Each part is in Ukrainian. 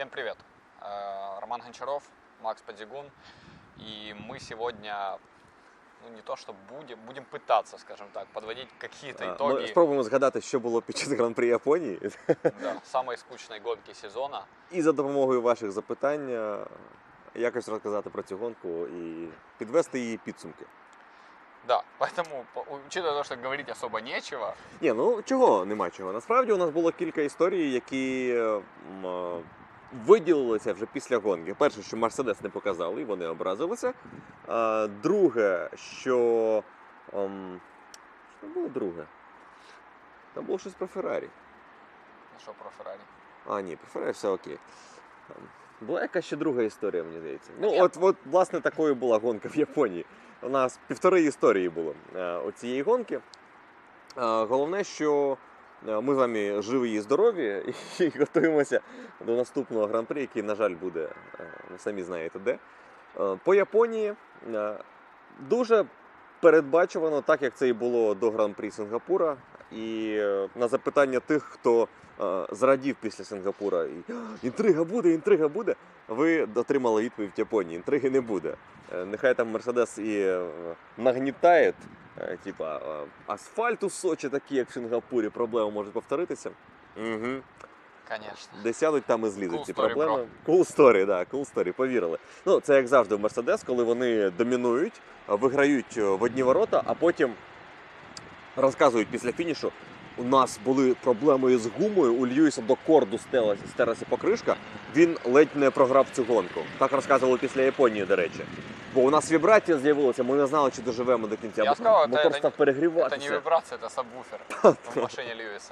Всем привет! Э, Роман Гончаров, Макс Подзигун. И мы сегодня, ну не то что будем, будем пытаться, скажем так, подводить какие-то А, Ми итоги спробуємо згадати, що було під час гран-прі Японії, да, самой скучной гонки сезона. і за допомогою ваших запитань е, якось розказати про цю гонку і підвести її підсумки. Да, поэтому, по- учитывая то, что говорить особо нечего, Ні, ну чого нема чого. Насправді у нас було кілька історій, які е, м, е, виділилися вже після гонки. Перше, що Мерседес не показали, і вони образилися. Друге, що. ем, що було друге? Там було щось про Феррарі. что про Феррари. А, ні, про Феррарі все окей. Була якась ще друга історія, мені здається. Ну, от, от, власне, такою була гонка в Японії. У нас півтори історії було е, у цієї гонки. Е, головне, що ми з вами живі і здорові і готуємося до наступного гран-прі, який, на жаль, буде, е, самі знаєте де. Е, По Японії е, дуже передбачувано, так як це і було до гран-прі Сингапура. І е, на запитання тих, хто е, зрадів після Сингапура, інтрига буде, інтрига буде. Ви отримали відповідь в Японії. Інтриги не буде. Е, Нехай там Мерседес і нагнітає, типа асфальт у Сочі, такий, як в Сингапурі, проблеми можуть повторитися. Угу. Конечно. Де сядуть, там і злізуть Cool ці проблеми. Cool story, да, cool story, повірили. Ну, це як завжди в Мерседес, коли вони домінують, виграють в одні ворота, а потім розказують після фінішу. У нас були проблеми з гумою, у Льюіса до корду стерлася покришка. Він ледь не програв цю гонку. Так розказували після Японії, до речі. Бо у нас вібрація з'явилася, ми не знали, чи доживемо до кінця. Я сказав, мотор це- став перегріватися. Це не вібрація, це сабвуфер в машині Льюиса.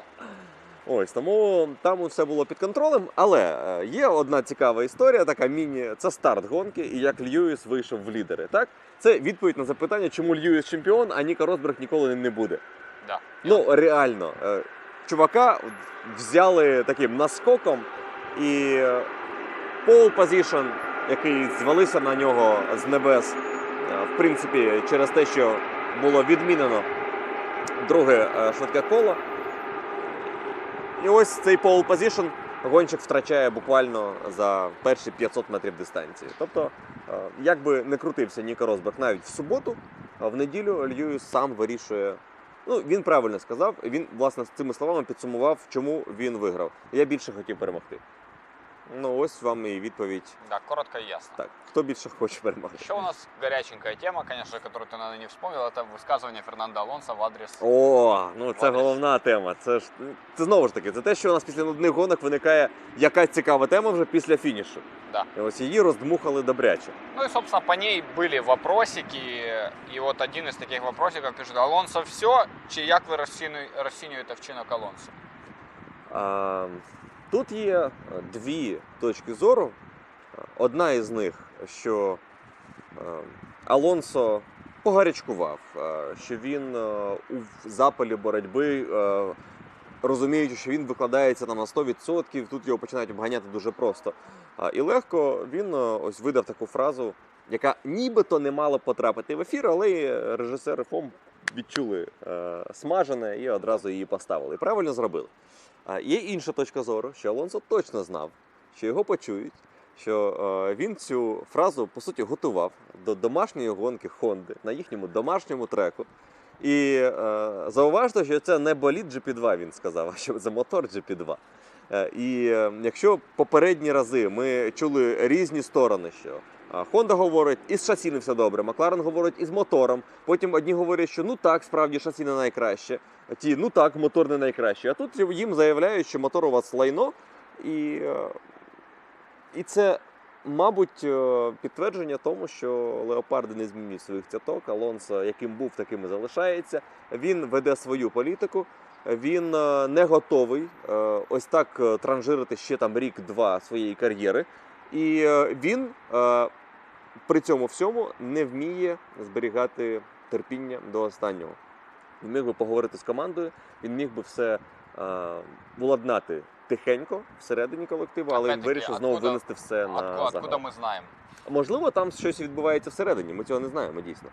Ось тому там все було під контролем. Але е, є одна цікава історія, така міні. Це старт гонки, і як Льюіс вийшов в лідери. Так, це відповідь на запитання, чому Льюіс чемпіон, а Ніка Росберг ніколи не буде. Да. Ну реально, е, чувака взяли таким наскоком і пол позішн, який звалився на нього з небес, е, в принципі, через те, що було відмінено друге е, швидке коло. І ось цей пол позішн гонщик втрачає буквально за перші 500 метрів дистанції. Тобто, е, як би не крутився Ніка Розберг навіть в суботу, в неділю Льюіс сам вирішує. Ну, він правильно сказав. Він, власне, з цими словами підсумував, чому він виграв. Я більше хотів перемогти. Ну, ось вам і відповідь. Да, коротко и ясно. Так, хто більше хоче перемогти? Еще у нас горяченькая тема, конечно, которую ты, наверное, не вспомнил, это высказывание Фернандо Алонсо в адрес... О, ну це Адрес. головна тема. Це ж це знову ж таки, це те, що у нас після нудних гонок виникає якась цікава тема вже після фінішу. Да. І ось її роздмухали добряче. Ну и, собственно, по ней были вопросики, и вот один из таких вопросиков пишет, Алонсо все, чи як ви розцінює- розцінюєте вчинок Алонсо? А, тут є е, дві точки зору. Одна із них, що е, Алонсо погарячкував, е, що він е, у запалі боротьби, е, розуміючи, що він викладається там на 100%, тут його починають обганяти дуже просто. І легко він е, ось видав таку фразу, яка нібито не мала потрапити в ефір, але е, режисери ФОМ відчули е, смажене і одразу її поставили. І правильно зробили. А є інша точка зору, що Алонсо точно знав, що його почують, що е, він цю фразу по суті готував до домашньої гонки Хонди на їхньому домашньому треку. І е, зауважте, що це не болід GP2, він сказав, а що це мотор GP2. Е, і е, якщо попередні рази ми чули різні сторони, що Honda говорить, із шасі не все добре, Макларен говорить із мотором. Потім одні говорять, що ну так, справді шасі не найкраще. Ті, ну так, мотор не найкраще. А тут їм заявляють, що мотор у вас лайно. І, е, і це, мабуть, е, підтвердження тому, що Леопарди не змінюють своїх цяток. Алонсо, яким був, таким і залишається. Він веде свою політику. Він е, не готовий ось так транжирити ще там рік-два своєї кар'єри. І він при цьому всьому не вміє зберігати терпіння до останнього. Він міг би поговорити з командою, він міг би все е, уладнати тихенько всередині колективу, але він вирішив знову откуда- винести все на Откуда, откуда загал. мы знаем? Можливо, там щось відбувається всередині. Ми цього не знаємо дійсно.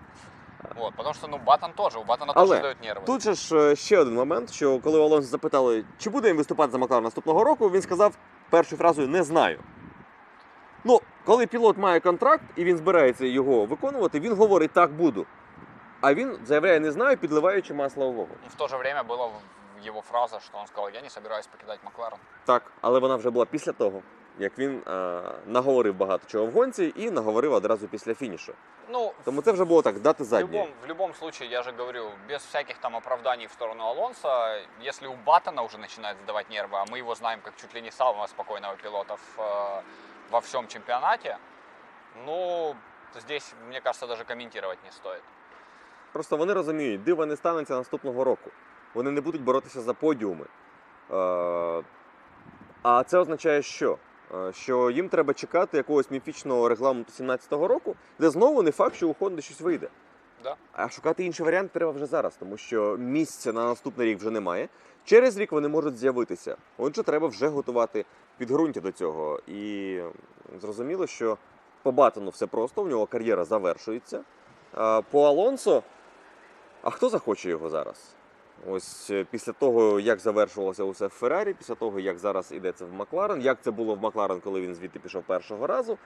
Вот, потому что, ну, Баттон тоже, у Баттона Але тоже дают нервы. Тут же ж е, ще один момент, що коли Алонсо запитали, чи буде він виступати за Макларен наступного року, він сказав першою фразою не знаю. Коли пілот має контракт і він збирається його виконувати, він говорить так буду. А він заявляє не знаю, підливаючи масло в вогонь. И в то же время была в- его фраза, что он сказал, я не собираюсь покидать Макларен. Так, але вона вже була після того, як він е, наговорив багато чого в гонці і наговорив одразу після фінішу. Ну, Тому це вже було так, дати в задні. любом, в любом случае, я же говорю, без всяких там оправданий в сторону Алонса, если у Баттона уже начинает сдавать нервы, а мы его знаем как чуть ли не самого спокойного пилота в, э, во всем чемпионате, ну, здесь, мне кажется, даже комментировать не стоит. Просто вони розуміють, дива не станеться наступного року. Вони не будуть боротися за подіуми. Е, а це означає, що? Е, Що їм треба чекати якогось міфічного регламенту 17-го року, де знову не факт, що у Хонди щось вийде. Да. А шукати інший варіант треба вже зараз, тому що місця на наступний рік вже немає. Через рік вони можуть з'явитися. Отже, треба вже готувати підґрунтя до цього. І зрозуміло, що по Батону все просто, у нього кар'єра завершується. По Алонсо, а хто захоче його зараз? Ось е, після того, як завершувалося усе в Феррарі, після того, як зараз йдеться в Макларен, як це було в Макларен, коли він звідти пішов першого разу.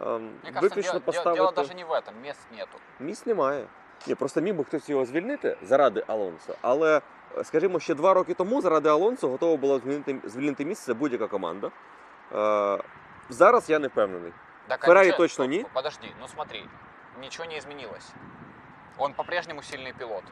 Ем, Мне кажется, Виключно поставити дело даже не в этом, мест нету. місць немає. Ні, просто міг би хтось його звільнити заради Алонсо. Але, е, скажімо, ще два роки тому заради Алонсо готова була звільнити, звільнити місце будь-яка команда. Е, зараз я не впевнений. Феррари конечно, точно не. Подожди, ну смотри, ничего не изменилось. Он по-прежнему сильный пилот.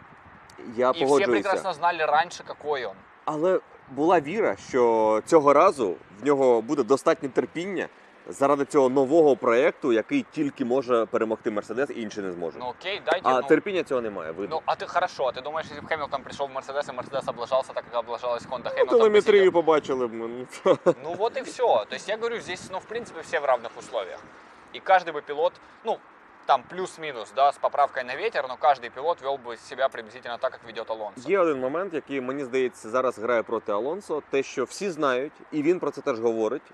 Я все погоджуюся. прекрасно знали раньше, какой он. Але була віра, що цього разу в нього буде достатньо терпіння заради цього нового проєкту, який тільки може перемогти Мерседес, і інші не зможуть. Ну окей, дайте. а ну, терпіння цього немає. Видно. ну, а ты хорошо, а ты думаешь, если бы Хэмилтон пришел в Мерседес, и Мерседес облажался так, как облажалась Honda, Ну, Хэмилтон бы телеметрію сидел? побачили б ми. ну, Ну вот и все. То есть я говорю, здесь, ну, в принципе, все в равных условиях. И каждый бы пилот, ну, там плюс-минус, да, с поправкой на ветер, но каждый пилот вел бы себя приблизительно так, как ведет Алонсо. Є один момент, який мені здається зараз грає проти Алонсо. Те, що всі знають, і він про це теж говорить е,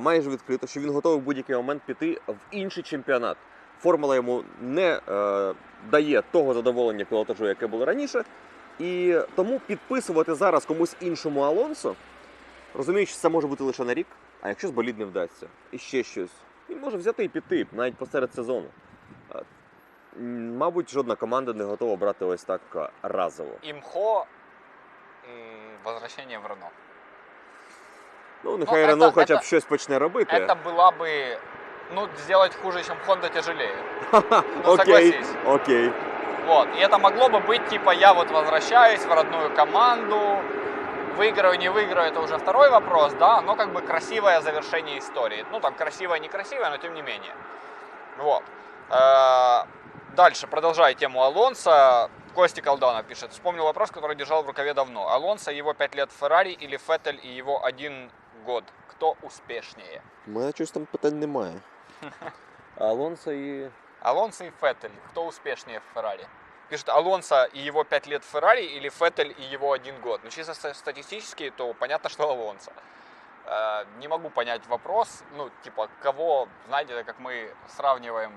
майже відкрито, що він готовий в будь-який момент піти в інший чемпіонат. Формула йому не е, дає того задоволення пілотажу, яке було раніше. І тому підписувати зараз комусь іншому Алонсо, розуміючи, що це може бути лише на рік, а якщо з болід не вдасться, і ще щось, він може взяти і піти навіть посеред сезону. Е, Мабуть, жодна команда не готова брати ось так е, разово. Имхо, м, возвращение в Рено. Ну, нехай це- Рено хоча б це- щось почне робити. Это была бы, ну, сделать хуже, чем Honda тяжелее. ну, согласись. окей. Вот. И это могло бы быть, типа, я вот возвращаюсь в родную команду, выиграю, не выиграю, это уже второй вопрос, да, но как бы красивое завершение истории. Ну, там, красивое, некрасивое, но тем не менее. Вот. Э, Дальше, продолжая тему Алонса, Костя Колданов пишет, вспомнил вопрос, который держал в рукаве давно. Алонсо, его 5 лет в Феррари или Феттель и его один год? Кто успешнее? У мене щось там питань немає. Алонсо і. Алонсо и Феттель, кто успешнее в Феррари? Пишет Алонсо и его 5 лет в Феррари или Феттель и его один год? Ну, чисто ста- статистически, то понятно, что Алонсо. Э, Не могу понять вопрос, ну, типа, кого, знаете, как мы сравниваем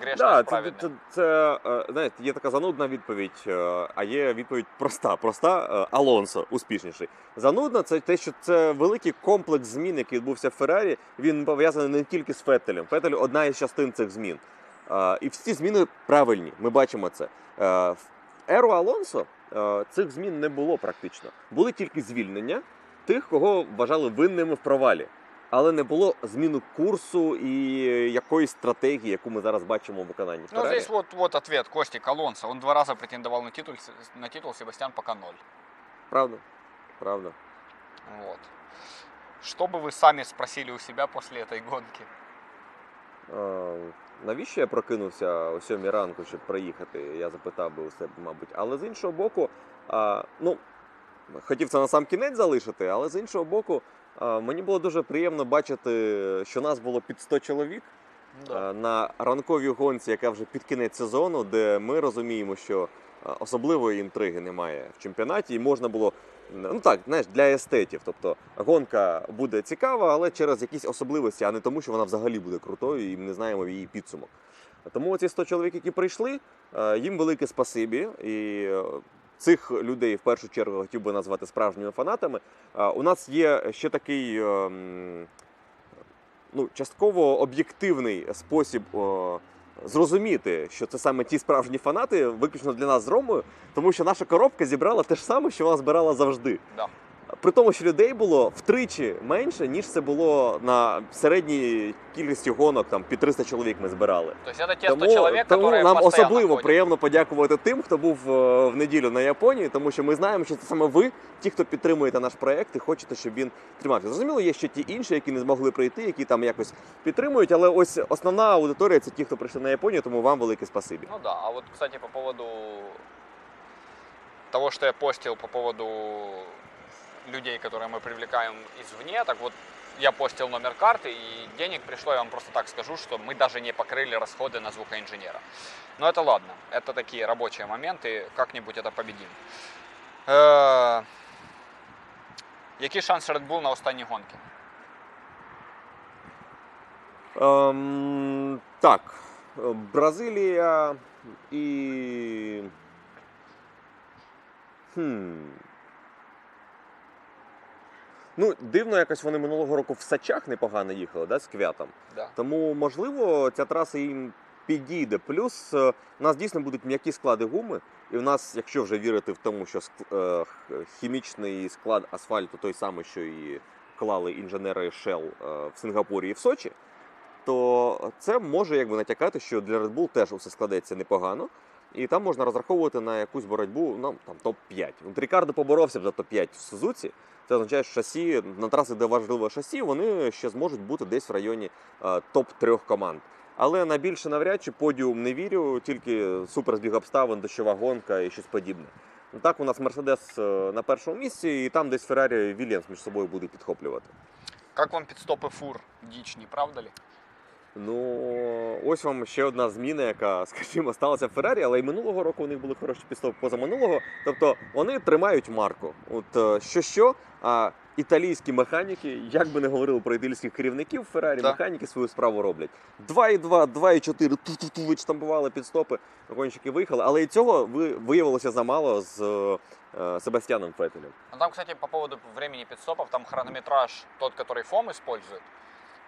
грешное Да, с це, це, це, знаєте, є така занудна відповідь, е, а є відповідь проста. Проста е, Алонсо успішніший. Занудна це те, що це великий комплекс змін, який відбувся в Феррарі. Він пов'язаний не тільки з Феттелем. Феттель одна із частин цих змін. Е, І всі зміни правильні. Ми бачимо це. В еру Алонсо цих змін не було практично. Були тільки звільнення тих, кого вважали винними в провалі Але не було зміни курсу і якоїсь стратегії, яку ми зараз бачимо в виконанні Ну, Феррарі. здесь вот, вот ответ Костик Алонсо. Он два раза претендовал на титул, с- на титул Себастьян пока ноль. Правда, правда. Вот. Что бы вы сами спросили у себя после этой гонки? Е, навіщо я прокинувся о сьомій ранку, щоб приїхати? Я запитав би у себе, мабуть. Але з іншого боку, а, ну, хотів це на сам кінець залишити, але з іншого боку, а, мені було дуже приємно бачити, що нас було під 100 чоловік. Е, на ранковій гонці, яка вже під кінець сезону, де ми розуміємо, що е, особливої інтриги немає в чемпіонаті, і можна було ну так, знаєш, для естетів. Тобто гонка буде цікава, але через якісь особливості, а не тому, що вона взагалі буде крутою, і ми не знаємо її підсумок. Тому ці 100 чоловік, які прийшли, е, їм велике спасибі. І цих людей в першу чергу хотів би назвати справжніми фанатами. Е, У нас є ще такий. ем, ну, частково об'єктивний спосіб зрозуміти, що це саме ті справжні фанати, виключно для нас з Ромою, тому що наша коробка зібрала те ж саме, що вона збирала завжди. Да. При тому, що людей було втричі менше, ніж це було на середній кількості гонок, там під 300 чоловік ми збирали. То есть это те 100 человек, тому нам особливо ходят. приємно подякувати тим, хто був е, в неділю на Японії, тому що ми знаємо, що це саме ви, ті, хто підтримуєте наш проект і хочете, щоб він тримався. Зрозуміло, є ще ті інші, які не змогли прийти, які там якось підтримують. Але ось основна аудиторія це ті, хто прийшли на Японію, тому вам велике спасибі. Ну да, а вот, кстати, по поводу того, что я постил по поводу людей, которые мы привлекаем извне, так вот, я постил номер карты, и денег пришло, я вам просто так скажу, что мы даже не покрыли расходы на звукоинженера. Но это ладно, это такие рабочие моменты, как-нибудь это победим. Е, Який шанс Red Bull на останній гонки? Ем, так, е, Бразилія і. Хм. Ну, дивно, якось вони минулого року в Сачах непогано їхали, да, з квятом. Да. Тому, можливо, ця траса їм підійде. Плюс е, у нас дійсно будуть м'які склади гуми, і в нас, якщо вже вірити в тому, що ск- е, хімічний склад асфальту той самий, що і клали інженери Shell е, в Сингапурі і в Сочі, то це може якби натякати, що для Red Bull теж усе складеться непогано. І там можна розраховувати на якусь боротьбу, ну там топ-5. От поборовся б за топ-5 в Сузуці. Це означає, що шасі на траси, де важливе шасі, вони ще зможуть бути десь в районі е, топ-3 команд. Але на більше навряд чи подіум не вірю, тільки суперзбіг обставин, дощова гонка і щось подібне. Ну, Так, у нас Мерседес е, на першому місці, і там десь Феррарі Вільямс між собою будуть підхоплювати. Как вам підстопи фур? Діч, не правда ли? Ну, ось вам ще одна зміна, яка, скажімо, сталася в Феррарі, але й минулого року у них були хороші підступи позаминулого. Тобто вони тримають марку. От е, що що, а італійські механіки, як би не говорили про італійських керівників Феррарі, Да. механіки свою справу роблять. 2,2, 2,4, ту-ту-ту відштампували підстопи, гонщики виїхали, але і цього ви- виявилося замало з е, Себастьяном Феттелем. Ну там, кстати, по поводу времени пидстопов, там хронометраж тот, который ФОМ использует.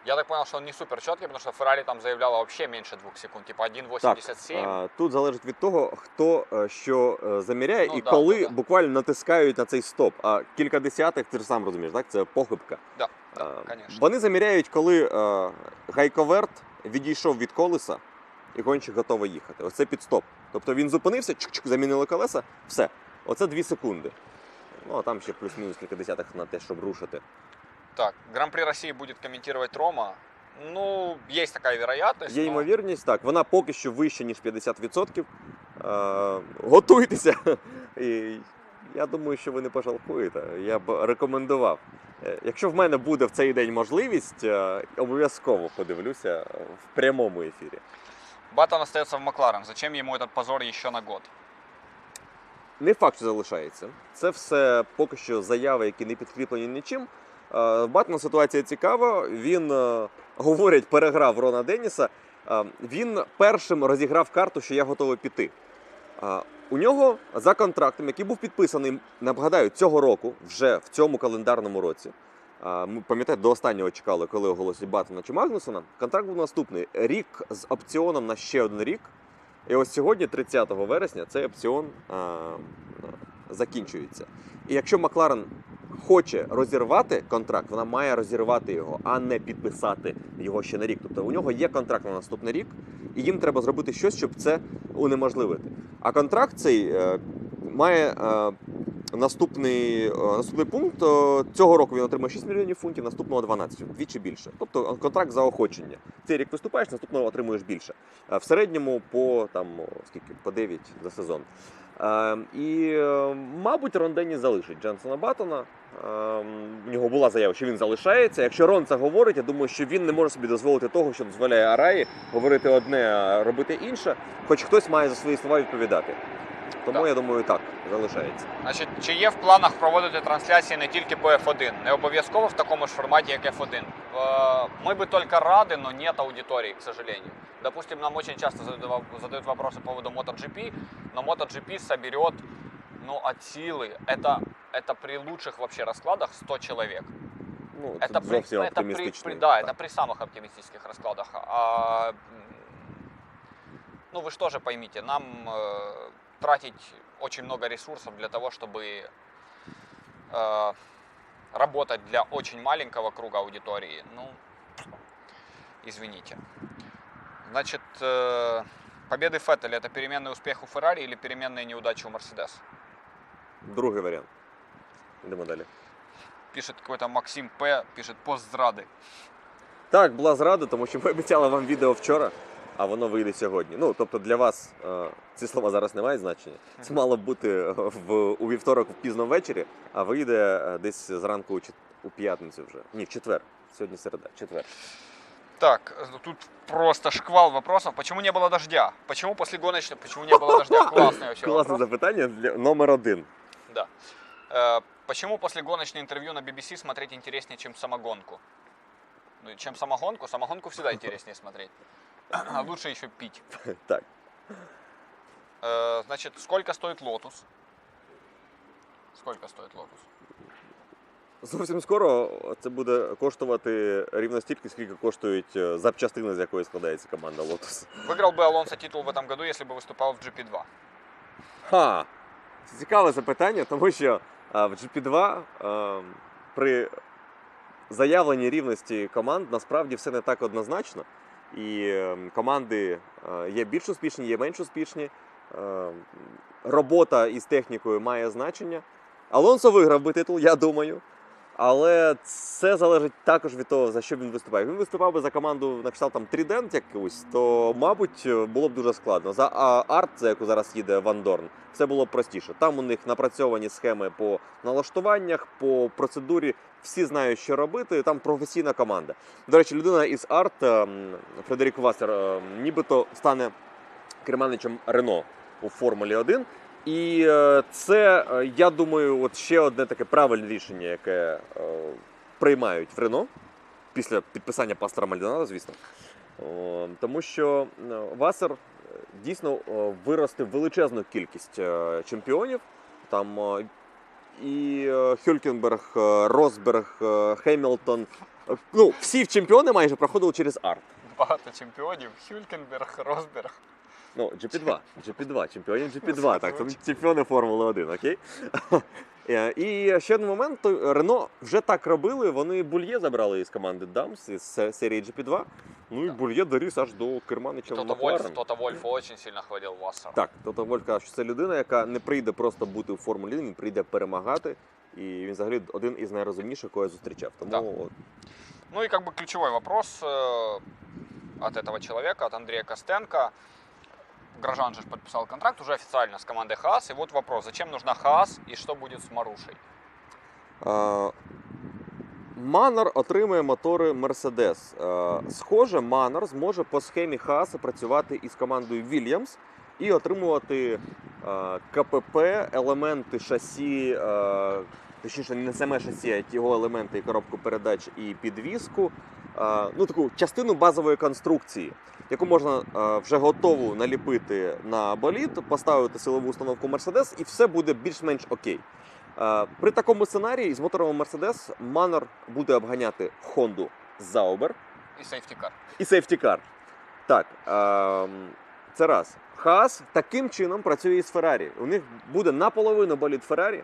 Я так понял, что он не супер четкий, потому что Феррари там заявляла вообще меньше двух секунд, типа 1.87. А, Тут залежить від того, хто е, що е, заміряє Ну і да, коли да, да. буквально натискають на цей стоп. А кілька десятих, ти ж сам розумієш, так? Це похибка. Да, А, да, конечно. Вони заміряють, коли е, гайковерт відійшов від колеса і гонщик готовий їхати. Оце підстоп. Тобто він зупинився, чик-чик, замінили колеса, все. Оце 2 секунди. Ну а там ще плюс-мінус кілька десятих на те, щоб рушити. Так, Гран-при России будет комментировать Рома. Ну, есть такая вероятность. Є но- ймовірність, так, вона поки що вища, ніж 50%. Е, готуйтеся. І я думаю, що ви не пожалкуєте. Я б рекомендував. Е, Якщо в мене буде в цей день можливість, е, обов'язково подивлюся в прямому ефірі. Баттон остается в Макларен. Зачем ему этот позор еще на год? Не факт, що залишається. Це все поки що заяви, які не підкріплені нічим. Е, В Батмана ситуація цікава. Він, е, говорять, переграв Рона Деніса. Е, Він першим розіграв карту, що я готовий піти. У нього за контрактом, який був підписаний, нагадаю, цього року, вже в цьому календарному році. Ми пам'ятаєте, до останнього чекали, коли оголосять Баттона чи Магнусона. Контракт був наступний: рік з опціоном на ще один рік. І ось сьогодні, 30 вересня, цей опціон а, закінчується. І якщо Макларен хоче розірвати контракт, вона має розірвати його, а не підписати його ще на рік. Тобто у нього є контракт на наступний рік, і їм треба зробити щось, щоб це унеможливити. А контракт цей е, має е, наступний, е, наступний пункт. цього року він отримає 6 мільйонів фунтів, наступного 12, вдвічі більше. Тобто контракт заохочення. Цей рік виступаєш, наступного отримуєш більше. В середньому по там скільки по 9 за сезон. Е, і, е, мабуть, Рон Денніс залишить Дженсона Баттона. Е, в нього була заява, що він залишається. Якщо Рон це говорить, я думаю, що він не може собі дозволити того, що дозволяє Араї говорити одне, а робити інше. Хоч хтось має за свої слова відповідати. Тому Так. я думаю, так залишається. Значить, чи є в планах проводити трансляції не тільки по F1, не обов'язково в такому ж форматі, як F1. Е, Мы бы только рады, но нет аудитории, к сожалению. Допустим, нам очень часто задают, во- задают вопросы по поводу MotoGP, Но MotoGP соберет, ну, от силы, это, это при лучших вообще раскладах 100 человек. Ну, Это при, это при, при- да, Так. это при самых оптимистических раскладах. А, ну вы же тоже поймите, нам э, тратить очень много ресурсов для того, чтобы э, работать для очень маленького круга аудитории, ну, извините. Значит, э, победы Феттеля это переменный успех у Феррари или переменные неудачи у Мерседес? Другий варіант. Йдемо далі. Пишет какой-то Максим П, пишет пост зрады. Так, була зрада, тому що ми обіцяли вам відео вчора, а воно вийде сьогодні. Ну, тобто для вас е, ці слова зараз не мають значення. Це мало б бути е, в, у вівторок пізно ввечері, а вийде е, десь зранку у, чет- у п'ятницю вже. Ні, в четвер. Сьогодні середа, четвер. Так, э, тут просто шквал вопросов. Почему не было дождя? Почему после гоночной, почему не было дождя? Классный вообще Класне вопрос. запитання для номер один. Да. Э, Почему после гоночной интервью на BBC смотреть интереснее, чем самогонку? Ну, чем самогонку? Самогонку всегда интереснее смотреть. А лучше еще пить. Так. Э, Значит, сколько стоит лотус? Сколько стоит лотус? Зовсім скоро це буде коштувати рівно стільки, скільки коштують е, запчастини, з якої складається команда Lotus. Выиграл бы Алонсо титул в этом году, если бы выступал в GP2. Ха! Це цікаве запитання, тому що а, в GP2 а, при заявленні рівності команд насправді все не так однозначно. І е, команди е, є більш успішні, є менш успішні. Е, Робота із технікою має значення. Алонсо виграв би титул, я думаю. Але це залежить також від того, за що він виступає. Він виступав би за команду на кшталт там Трідент якусь, то, мабуть, було б дуже складно. За арт, за яку зараз їде Ван Дорн, все було б простіше. Там у них напрацьовані схеми по налаштуваннях, по процедурі. Всі знають, що робити. Там професійна команда. До речі, людина із арт ем, Фредерік Вассер ем, нібито стане керманичем Рено у Формулі 1. І е, це, е, я думаю, от ще одне таке правильне рішення, яке е, приймають в Рено після підписання пастора Мальдонада, звісно. Тому що Васер дійсно виростив величезну кількість чемпіонів. Там і Хюлькенберг, Росберг, е, Хемілтон. Ну, всі чемпіони майже проходили через арт. Багато чемпіонів. Хюлькенберг, Росберг. Ну, GP2, GP2, чемпіонів GP2, так, це чемпіони Формули 1, окей? Е, І ще один момент, то Рено вже так робили, вони Бульє забрали із команди Дамс із се- серії GP2, ну і Так. Бульє доріс аж до керманича Тото Вольф, Макларен. Тото Вольф очень сильно хвалил Вассера. Так, Тото Вольф каже, що це людина, яка не прийде просто бути у Формулі 1, він прийде перемагати. І він взагалі один із найрозумніших, кого я зустрічав. Тому Так. от, Ну и как бы ключевой вопрос э, от этого человека, от Андрея Костенко. Грожан же подписал контракт уже официально с командой Хаас. И вот вопрос, зачем нужна Хаас и что будет с Марушей? Манор отримує мотори. Е, Схоже, Манор зможе по схемі Хааса працювати із командою Williams і отримувати КПП, елементи шасі, точніше, не саме шасі, а його елементи і коробку передач і підвіску. Е, Ну, таку частину базової конструкції, яку можна е, вже готову наліпити на болід, поставити силову установку Mercedes, і все буде більш-менш окей. Е, При такому сценарії з мотором Mercedes Манор буде обганяти Honda Zauber И сейфтикар. і Car. Так, це раз. Хаас таким чином працює із Ferrari. У них буде наполовину болід Ferrari.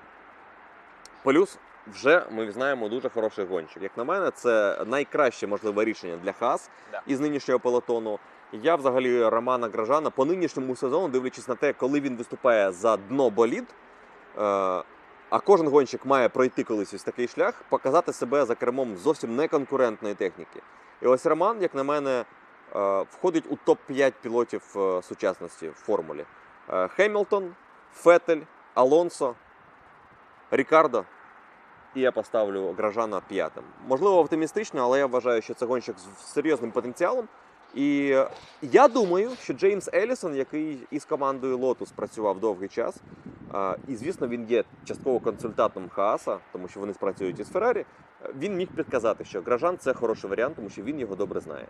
Плюс вже ми знаємо дуже хороший гонщик. Як на мене, це найкраще можливе рішення для Хаас Да. із нинішнього пелотону. Я взагалі Романа Гражана по нинішньому сезону, дивлячись на те, коли він виступає за дно болід. Е, а кожен гонщик має пройти колись ось такий шлях, показати себе за кермом зовсім неконкурентної техніки. І ось Роман, як на мене, е, входить у топ-5 пілотів е, сучасності в формулі. Е, Хемілтон, Фетель, Алонсо, Рікардо. І я поставлю Гражана п'ятим. Можливо, оптимістично, але я вважаю, що це гонщик з серйозним потенціалом. І я думаю, що Джеймс Елісон, який із командою Lotus працював довгий час, і звісно, він є частково консультантом Хааса, тому що вони спрацюють із Феррарі. Він міг підказати, що Гражан це хороший варіант, тому що він його добре знає.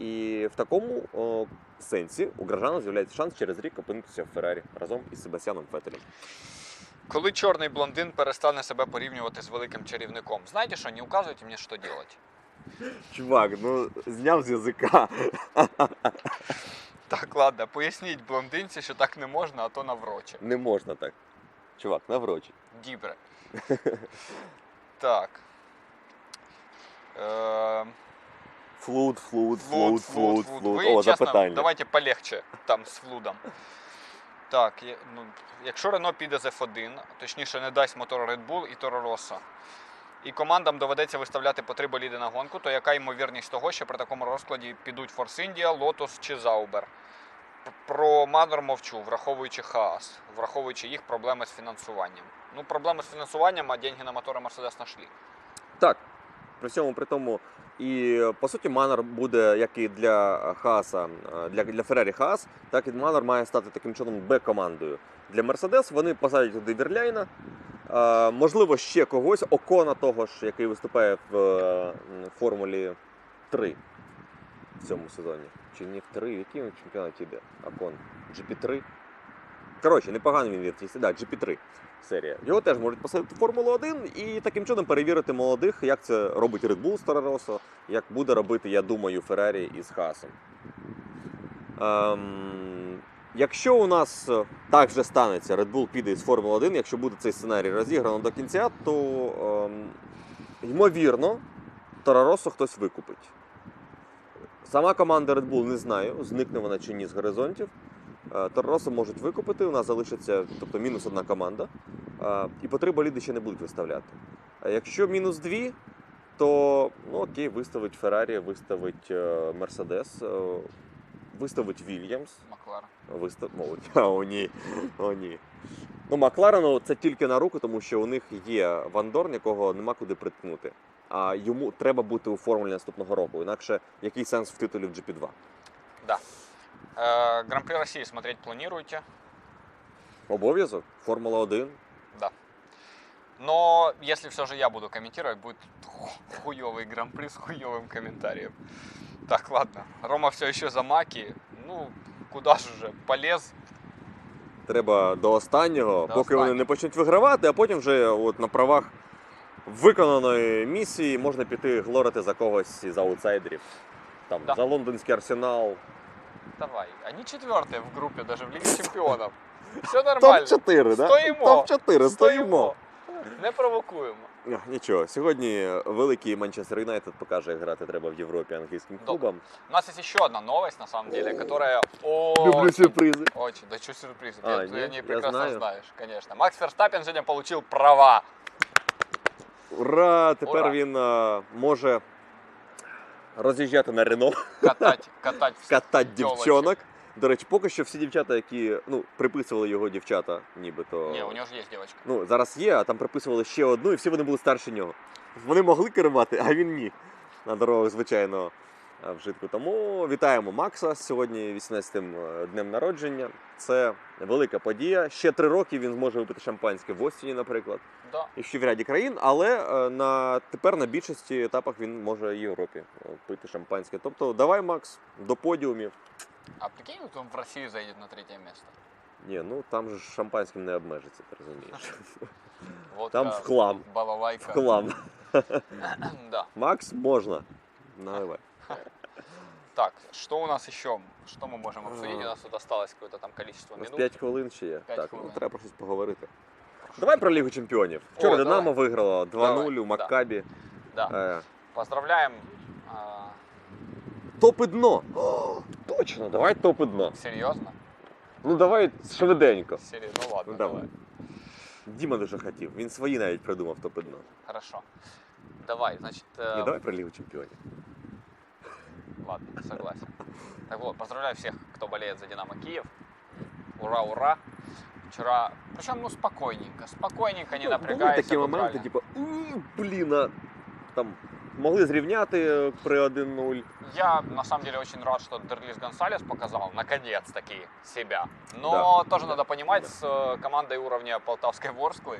І в такому о, сенсі у Гражана з'являється шанс через рік опинитися в Феррарі разом із Себастьяном Фетелем. Коли чорний блондин перестане себе порівнювати з великим чарівником, знаєте що, не указуйте мені, що робити. Чувак, ну зняв з язика. Так, ладно, поясніть блондинці, що так не можна, а то навроче. Не можна так. Чувак, наврочі. Дібре. Так. Е, Флуд, флуд, Флуд, флуд, флуд, флуд. Ви, О, чесно, запитання. давайте полегче там з флудом. Так, ну, якщо Рено піде з F1, точніше не дасть мотор Red Bull і Toro Rosso, і командам доведеться виставляти по три боліди на гонку, то яка ймовірність того, що при такому розкладі підуть Force India, Lotus чи Zauber? Про Манор мовчу, враховуючи Хаас, враховуючи їх проблеми з фінансуванням. Ну, проблеми з фінансуванням, а деньги на мотори Mercedes знайшли. Так. При всьому при тому, і по суті, Манор буде як і для Хааса, е, для, для Феррарі Хаас, так і Манор має стати таким чином Б-командою. Для Мерседес вони посадять туди Вірляйна, е, можливо, ще когось, Окона того ж, який виступає в е, Формулі 3 в цьому сезоні. Чи не в 3, в який він чемпіонат йде? Окон. GP3. Коротше, непоганий він віртівся. Да, GP3 серія. Його теж можуть посадити в Формулу 1 і таким чином перевірити молодих, як це робить Red Bull Toro як буде робити, я думаю, Феррарі із Хасом. Ем, якщо у нас е, так вже станеться, Red Bull піде із Формули 1, якщо буде цей сценарій розіграно до кінця, то ем, ймовірно, Toro хтось викупить. Сама команда Red Bull не знаю, зникне вона чи ні з горизонтів. Е, можуть викупити, у нас залишиться тобто мінус одна команда. Е, І по три боліди ще не будуть виставляти. А якщо мінус дві, то ну окей, виставить Феррарі, виставить е, Мерседес, виставить Вільямс, Макларен. вистав. О, о, ні. О, ні. Ну, Макларену це тільки на руку, тому що у них є Вандорн, якого нема куди приткнути. А йому треба бути у формулі наступного року. Інакше який сенс в титулі в GP2? Э, Гран-при России смотреть планируете? Обов'язок? Формула 1. Да. Но если все же я буду комментировать, будет ху- хуёвый гран-при с хуёвым комментарием. Так, ладно. Рома все еще за маки. Ну, куда же уже? Полез. Треба до останнього, До поки вони останнього. не почнуть вигравати, а потім вже от на правах виконаної місії можна піти глорити за когось із аутсайдерів. Там, Да. за лондонський арсенал. Давай. Они четвертые в группе, даже в Лиге Чемпионов. Все нормально. Топ-4, да? Стоїмо. Топ-4, стоїмо. Не провокуємо. Ах, Нічого, сьогодні великий Манчестер Юнайтед покаже, як грати треба в Європі англійським Добре. клубам. У нас есть еще одна новость, на самом деле, которая очень... сюрпризи. Очень, да что сюрприз, А, ты, нет, ты о ней я прекрасно знаю. знаешь, конечно. Макс Ферстаппин сегодня получил права. Ура! Тепер Ура. він е, може роз'їжджати на Рено. Катать, катать катать катати дівчонок. До речі, поки що всі дівчата, які ну, приписували його дівчата, нібито. Ні, у нього ж є дівчинка. Ну, зараз є, а там приписували ще одну, і всі вони були старші нього. Вони могли керувати, а він ні. На дорогах звичайного е, вжитку. Тому вітаємо Макса сьогодні 18-м е, днем народження. Це велика подія. Ще три роки він зможе випити шампанське в Остіні, наприклад, Да. і ще в ряді країн, але е, на тепер на більшості етапах він може і в Європі е, пити шампанське. Тобто, давай, Макс, до подіумів. А прикинь, он в Россию заедет на третье место. Ні, ну там же ж шампанським не обмежиться, ти розумієш. Водка, Там в хлам. Балалайка. В хлам. Да. Макс, можна. Наливай. Так, что у нас еще? Что мы можем обсудить? У нас тут осталось какое-то там количество нас минут. 5 хвилин ще є. П'ять Так, ну треба про щось поговорити. Давай про Лігу Чемпіонів. Вчора О, Динамо давай. виграло 2-0 Давай, у Маккабі. Да. Е, Поздравляем. а, Топи дно. О, точно, давай топи дно. серьезно? Ну давай швиденько. Серьезно? Ну ладно, Ну давай. Діма дуже хотів. Він свої навіть придумав топи дно. Хорошо. Давай, значит, э, Ні, давай про Лігу Чемпіонів. ладно, согласен. Так вот, поздравляю всех, кто болеет за Динамо Киев. Ура, ура. Вчера, причем, ну, спокойненько, спокойненько, не Ну, Були напрягаясь. такі моменти, обыграли. типу, «М, блін, а там могли зрівняти е, при 1-0. Я, на самом деле, очень рад, что Дерлис Гонсалес показал, наконец-таки, себя. Но Да, тоже да, надо понимать, да. с э, командой уровня Полтавской Ворсклы,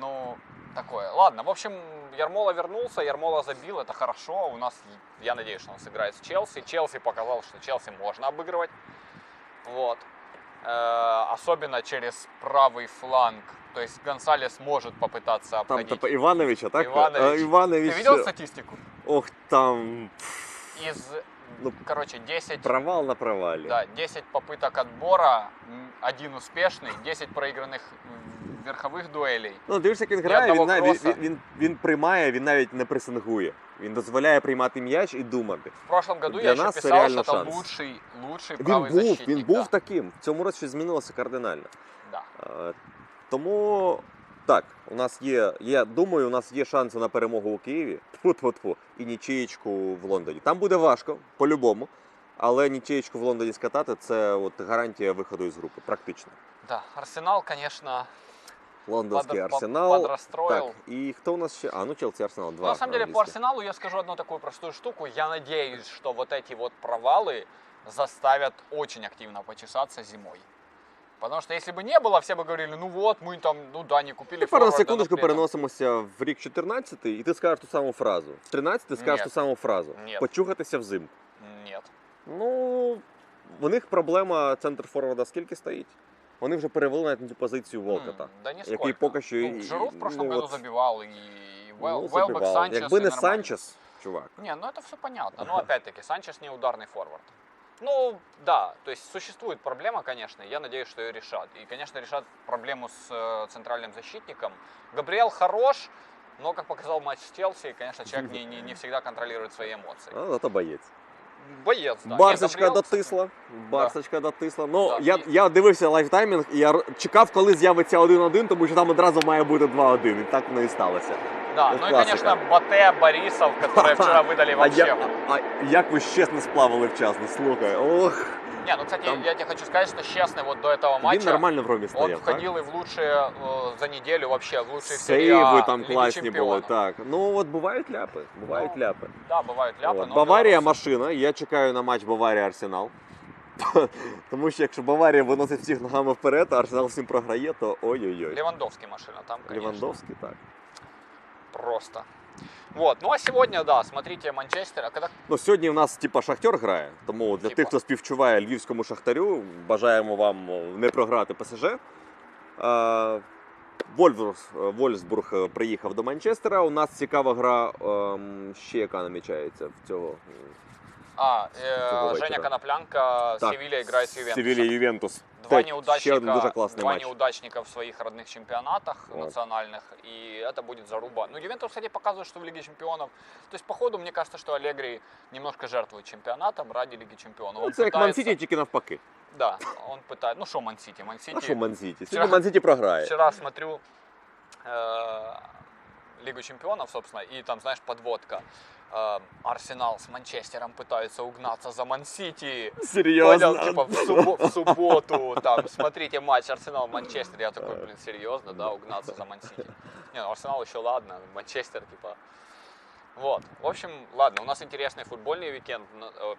ну, такое. Ладно, в общем, Ярмола вернулся, Ярмола забил, это хорошо. У нас, я надеюсь, что он сыграет с Челси. Челси показал, что Челси можно обыгрывать. Вот. Э, особенно через правый фланг То есть Гонсалес может попытаться Там обходить. типу Івановича, так? Иванович. А, Іванович. Ты видел статистику? Ох, там Из, Ну, короче, 10, провал на провалі. да, 10 попыток отбора, м, один успешный, 10 проигранных м, верховых дуэлей. Ну, дивишся, як він І грає, він, одного навіть, він, кроса. він, він, він приймає, він навіть не пресингує. Він дозволяє приймати м'яч і думати. В прошлом году Для я еще нас це писал, реально что это шанс. лучший, лучший Він правый був, защитник. він був да. таким. В цьому році щось змінилося кардинально. Да. Е, Тому так, у нас є, я думаю, у нас є шанси на перемогу у Києві. Тьфу-тьфу-тьфу. І нічиєчку в Лондоні. Там буде важко, по-любому. Але нічиєчку в Лондоні скатати це от гарантія виходу із групи, практично. Да, Арсенал, конечно, Лондонський под- под- арсенал. подрастроил. Так, і хто у нас ще? А, ну Челсі Арсенал 2. Ну, на самом деле, по Арсеналу я скажу одну такую простую штуку. Я надеюсь, что вот эти вот провалы заставят очень активно почесаться зимой. Потому что если бы не было, все бы говорили, ну вот, мы там, ну да, не купили Тепер на форварда, но секундочку при этом- переносимося в рік 14 і ти скажеш ту саму фразу. В 13 ти скажеш Ні. ту саму фразу. Ні. Почухатися взимку. Нет. Ну, у них проблема центр форварда скільки стоїть? Вони вже перевели навіть на цю позицію Волкота. М, Да не який поки що ну, і- Жиру в прошлом ну, году от- забивал, и Вел, Ну, Велбек, забивав. Санчес. Якби и не нормально. Санчес, чувак. Не, ну это все понятно. Но опять-таки, Санчес не ударный форвард. Ну, да, то есть существует проблема, конечно, я надеюсь, что ее решат. И, конечно, решат проблему с э, центральным защитником. Габриэл хорош, но, как показал матч с Челси, конечно, человек не, не, не всегда контролирует свои эмоции. А, зато боєць. Боец, да. Не, Барсочка Габриэл, кстати, дотисла. Барсочка дотисла. Ну, Да. я, І- я дивився лайфтаймінг і я р- чекав, коли з'явиться 1-1, тому що там одразу має бути 2-1. І так воно і сталося. Да, Это ну и, классика. конечно, Бате, Борисов, которые вчера выдали А, вообще. я, а як ви чесно сплавали вчасно, слухай. Ох, Не, ну, кстати, Там- я тебе хочу сказать, что честно, вот до этого матча він нормально в ромі он стояв. так? входил и в лучшие э, за неделю вообще, в лучшие в серии Сейви А там Лиги класні були, Чемпионов. так. Ну от бувають ляпи. Бувають Ну, ляпи. Да, бывают ляпы, От. но Баварія белорусы- машина. Я чекаю на матч Баварія Арсенал. Тому що якщо Баварія виносить всіх ногами вперед, а Арсенал всім програє, то ой-ой-ой. Левандовский машина там, конечно. Лівандовський, так. Просто. Вот, ну а сегодня, да, смотрите, Манчестер, а когда... Ну, сьогодні в нас типа Шахтер грає, тому для Типа. тих, хто співчуває львівському шахтарю, бажаємо вам не програти ПСЖ. А, Вольфс, Вольфсбург е, приїхав до Манчестера. У нас цікава гра ем, ще яка намічається в цього. А, Какого э, вечера? Женя Коноплянка, Так, Севилья играет с Ювентусом. Севилья Ювентус. Два Те- Ще один дуже неудачника, класний два матч. неудачника в своих родных чемпионатах Вот. национальных, и это будет заруба. Ну, Ювентус, кстати, показывает, что в Лиге чемпионов... То есть, по ходу, мне кажется, что Аллегри немножко жертвует чемпионатом ради Лиги чемпионов. Ну, Он це як пытается- Ман-Сіті, тільки навпаки. Да, он пытается... Ну, что Ман-Сити? Ман-Сити... А що Ман-Сіті? Вчора- Сьогодні Ман-Сіті програє. Вчера смотрю э, Лигу чемпионов, собственно, и там, знаешь, подводка. Э, Арсенал с Манчестером пытаются угнаться за Ман-Сити. Серйозно. Понял, типа в, суббо- в субботу, там, смотрите матч Арсенал-Манчестер. Я такой, блин, серьезно, да, угнаться за Ман-Сити. Не, ну Арсенал еще ладно, Манчестер, типа... Вот, в общем, ладно, у нас интересный футбольный уикенд. Н- э,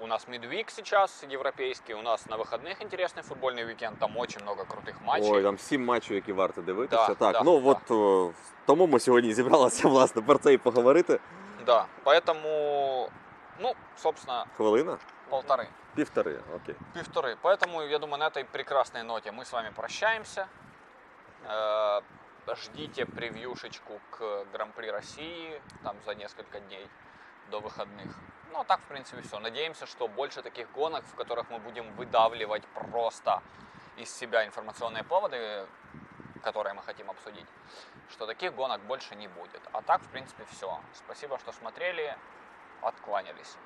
У нас мидвик сейчас европейский, у нас на выходных интересный футбольный уикенд, там очень много крутых матчей. Ой, там сім матчів, які варто дивитися. Да, так, да, ну да. от о, тому ми сьогодні зібралися власне про це і поговорити. Да, поэтому, ну, собственно, Хвилина? полторы, Півтори, окей. півтори. Поэтому, я думаю, на этой прекрасной ноте мы с вами прощаемся. Э, Ждите превьюшечку к Гран-при России, там за несколько дней до выходных. Ну, а так, в принципе, все. Надеемся, что больше таких гонок, в которых мы будем выдавливать просто из себя информационные поводы, которые мы хотим обсудить, что таких гонок больше не будет. А так, в принципе, все. Спасибо, что смотрели, откланялись.